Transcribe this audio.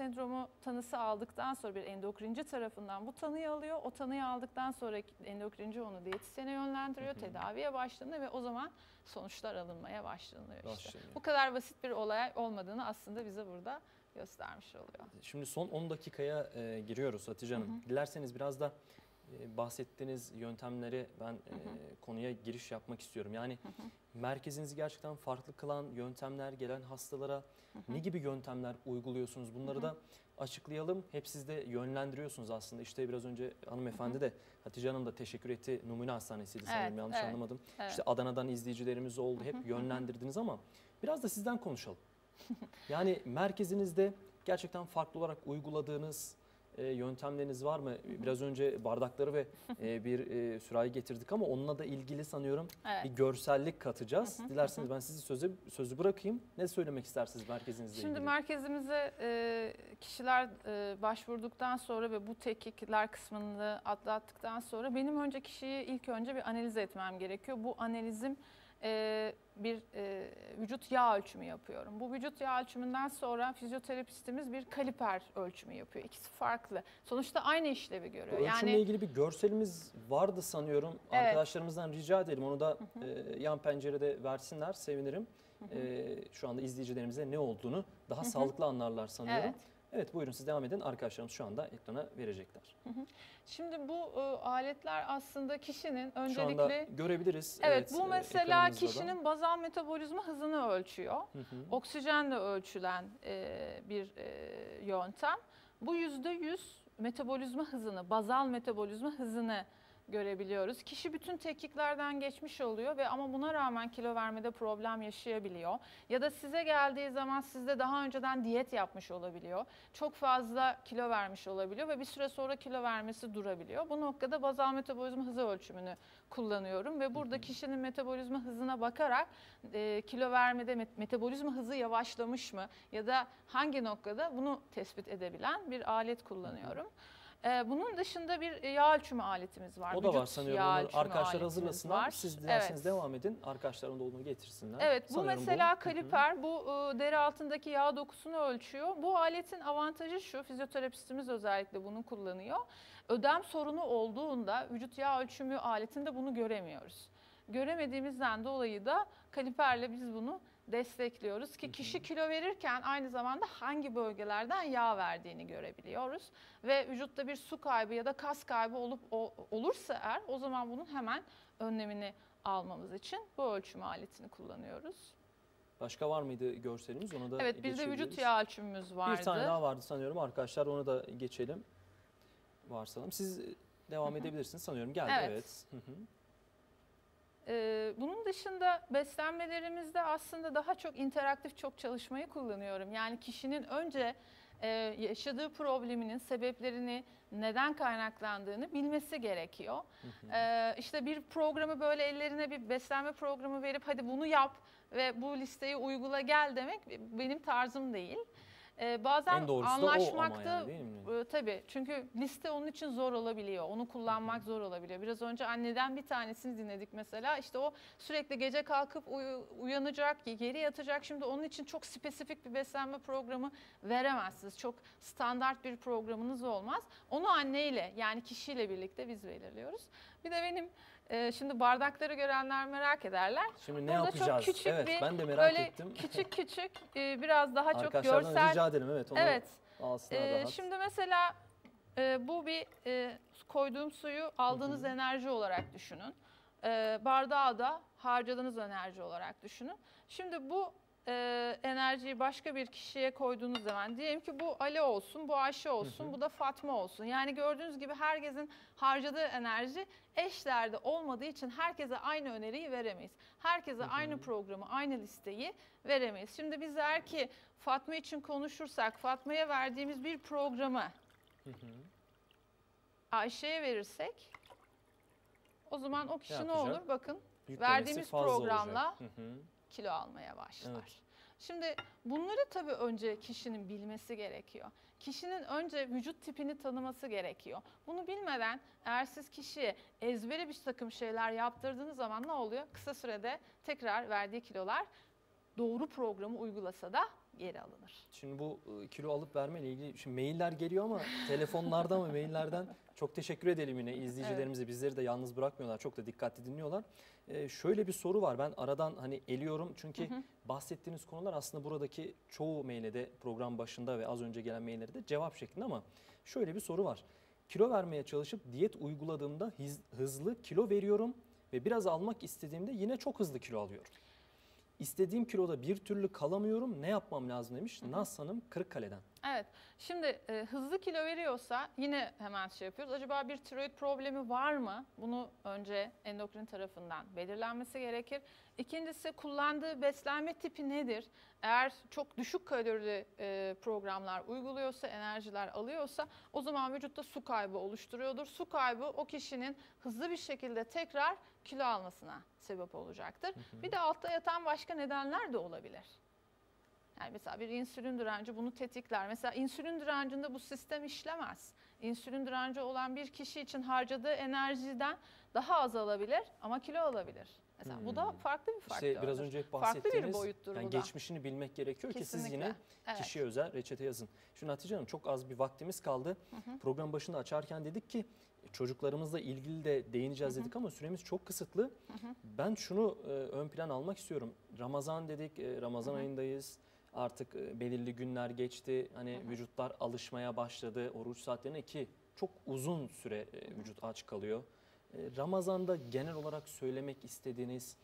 sendromu tanısı aldıktan sonra bir endokrinci tarafından bu tanıyı alıyor. O tanıyı aldıktan sonra endokrinci onu diyetisyene yönlendiriyor, tedaviye başlanıyor ve o zaman sonuçlar alınmaya başlanıyor işte. Başlanıyor. Bu kadar basit bir olay olmadığını aslında bize burada göstermiş oluyor. Şimdi son 10 dakikaya e, giriyoruz Hatice Hanım. Dilerseniz biraz da bahsettiğiniz yöntemleri ben e, konuya giriş yapmak istiyorum. Yani merkezinizi gerçekten farklı kılan yöntemler gelen hastalara ne gibi yöntemler uyguluyorsunuz? Bunları da açıklayalım. Hep siz de yönlendiriyorsunuz aslında. İşte biraz önce hanımefendi de Hatice Hanım da teşekkür etti. Numune Hastanesi'ydi sanırım Evet, yanlış evet, anlamadım. evet. İşte Adana'dan izleyicilerimiz oldu. Hep yönlendirdiniz ama biraz da sizden konuşalım. Yani merkezinizde gerçekten farklı olarak uyguladığınız e, yöntemleriniz var mı? Biraz önce bardakları ve e, bir e, sürahi getirdik ama onunla da ilgili sanıyorum Evet. bir görsellik katacağız. Dilerseniz ben sizi sözü sözü bırakayım. Ne söylemek istersiniz merkezinizle Şimdi ilgili? merkezimize e, kişiler e, başvurduktan sonra ve bu tetkikler kısmını atlattıktan sonra benim önce kişiyi ilk önce bir analiz etmem gerekiyor. Bu analizim e, bir e, vücut yağ ölçümü yapıyorum. Bu vücut yağ ölçümünden sonra fizyoterapistimiz bir kaliper ölçümü yapıyor. İkisi farklı. Sonuçta aynı işlevi görüyor. ölçümle Yani ilgili bir görselimiz vardı sanıyorum. Evet. Arkadaşlarımızdan rica edelim. Onu da e, yan pencerede versinler. Sevinirim. E, şu anda izleyicilerimize ne olduğunu daha sağlıklı anlarlar sanıyorum. Evet. Evet. buyurun siz devam edin. Arkadaşlarımız şu anda ekrana verecekler. şimdi bu e, aletler aslında kişinin Şu öncelikle anda görebiliriz. Evet, bu e, mesela ekranımızda da. kişinin bazal metabolizma hızını ölçüyor. Hı hı. Oksijenle ölçülen e, bir e, yöntem. Bu yüzde yüz metabolizma hızını, bazal metabolizma hızını görebiliyoruz. Kişi bütün tetkiklerden geçmiş oluyor ve ama buna rağmen kilo vermede problem yaşayabiliyor. Ya da size geldiği zaman sizde daha önceden diyet yapmış olabiliyor. Çok fazla kilo vermiş olabiliyor ve bir süre sonra kilo vermesi durabiliyor. Bu noktada bazal metabolizma hızı ölçümünü kullanıyorum ve burada kişinin metabolizma hızına bakarak e, kilo vermede met- metabolizma hızı yavaşlamış mı ya da hangi noktada bunu tespit edebilen bir alet kullanıyorum. E, bunun dışında bir yağ ölçümü aletimiz var. O da var sanıyorum. yağ Onu arkadaşlar hazırlasınlar. var. Siz dilerseniz Evet. devam edin. Arkadaşların da olduğunu getirsinler. Evet bu Sanıyorum mesela Hı hı. kaliper bu e, deri altındaki yağ dokusunu ölçüyor. Bu aletin avantajı şu fizyoterapistimiz özellikle bunu kullanıyor. Ödem sorunu olduğunda vücut yağ ölçümü aletinde bunu göremiyoruz. Göremediğimizden dolayı da kaliperle biz bunu destekliyoruz ki kişi kilo verirken aynı zamanda hangi bölgelerden yağ verdiğini görebiliyoruz ve vücutta bir su kaybı ya da kas kaybı olup o- olursa eğer o zaman bunun hemen önlemini almamız için bu ölçüm aletini kullanıyoruz. Başka var mıydı görselimiz? Onu da Evet bir de vücut yağ ölçümümüz vardı. Bir tane daha vardı sanıyorum arkadaşlar. Onu da geçelim. Varsalım. Siz devam edebilirsiniz sanıyorum. Geldi Evet. evet. Hı hı. Dışında beslenmelerimizde aslında daha çok interaktif çok çalışmayı kullanıyorum. Yani kişinin önce e, yaşadığı probleminin sebeplerini neden kaynaklandığını bilmesi gerekiyor. Ee, işte bir programı böyle ellerine bir beslenme programı verip hadi bunu yap ve bu listeyi uygula gel demek benim tarzım değil. Ee, bazen En doğrusu da o ama anlaşmakta yani değil mi? e, tabii çünkü liste onun için zor olabiliyor. Onu kullanmak zor olabiliyor. Biraz önce anneden bir tanesini dinledik mesela. İşte o sürekli gece kalkıp uyu- uyanacak, geri yatacak. Şimdi onun için çok spesifik bir beslenme programı veremezsiniz. Çok standart bir programınız olmaz. Onu anneyle yani kişiyle birlikte biz belirliyoruz. Bir de benim e, şimdi bardakları görenler merak ederler. Şimdi ne Burada yapacağız? Çok küçük evet bir ben de merak böyle ettim. küçük küçük e, biraz daha çok görsel rica edelim evet. Onu Evet. Ee, rahat. şimdi mesela e, bu bir e, koyduğum suyu aldığınız enerji olarak düşünün. E, bardağı da harcadığınız enerji olarak düşünün. Şimdi bu e, enerjiyi başka bir kişiye koyduğunuz zaman diyelim ki bu Ali olsun, bu Ayşe olsun, bu da Fatma olsun. Yani gördüğünüz gibi herkesin harcadığı enerji eşlerde olmadığı için herkese aynı öneriyi veremeyiz. Herkese aynı programı, aynı listeyi veremeyiz. Şimdi biz eğer ki Fatma için konuşursak Fatma'ya verdiğimiz bir programı Ayşe'ye verirsek o zaman o kişi ne, olur? Bakın Yüklemesi verdiğimiz programla olacak. Hı hı. Kilo almaya başlar. Evet. Şimdi bunları tabii önce kişinin bilmesi gerekiyor. Kişinin önce vücut tipini tanıması gerekiyor. Bunu bilmeden eğer siz kişiye ezbere bir takım şeyler yaptırdığınız zaman ne oluyor? Kısa sürede tekrar verdiği kilolar doğru programı uygulasa da yer alınır. Şimdi bu e, kilo alıp verme ile ilgili şimdi mailler geliyor ama telefonlardan ve maillerden çok teşekkür edelim yine izleyicilerimize bizleri de yalnız bırakmıyorlar çok da dikkatli dinliyorlar. Ee, şöyle bir soru var ben aradan hani eliyorum çünkü bahsettiğiniz konular aslında buradaki çoğu maile de program başında ve az önce gelen maillere de cevap şeklinde ama şöyle bir soru var. Kilo vermeye çalışıp diyet uyguladığımda hiz- hızlı kilo veriyorum ve biraz almak istediğimde yine çok hızlı kilo alıyorum. İstediğim kiloda bir türlü kalamıyorum. Ne yapmam lazım demiş Naz Hanım Kırıkkale'den. Evet. Şimdi e, hızlı kilo veriyorsa yine hemen şey yapıyoruz. Acaba bir tiroid problemi var mı? Bunu önce endokrin tarafından belirlenmesi gerekir. İkincisi kullandığı beslenme tipi nedir? Eğer çok düşük kalorili e, programlar uyguluyorsa, enerjiler alıyorsa o zaman vücutta su kaybı oluşturuyordur. Su kaybı o kişinin hızlı bir şekilde tekrar kilo almasına sebep olacaktır. Bir de altta yatan başka nedenler de olabilir. Yani mesela bir insülin direnci bunu tetikler. Mesela insülin direncinde bu sistem işlemez. İnsülin direnci olan bir kişi için harcadığı enerjiden daha az alabilir ama kilo alabilir. Mesela bu da Hmm. farklı bir faktör. İşte biraz önce Farklı bir bahsettiğiniz boyuttur yani bu da. geçmişini bilmek gerekiyor ki siz Kesinlikle. yine Evet. kişiye özel reçete yazın. Şimdi Hatice Hanım çok az bir vaktimiz kaldı. Program başında açarken dedik ki çocuklarımızla ilgili de değineceğiz dedik ama süremiz çok kısıtlı. Ben şunu e, ön plan almak istiyorum. Ramazan dedik, e, Ramazan ayındayız. Artık e, belirli günler geçti. Hani vücutlar alışmaya başladı oruç saatlerine ki çok uzun süre e, vücut aç kalıyor. E, Ramazan'da genel olarak söylemek istediğiniz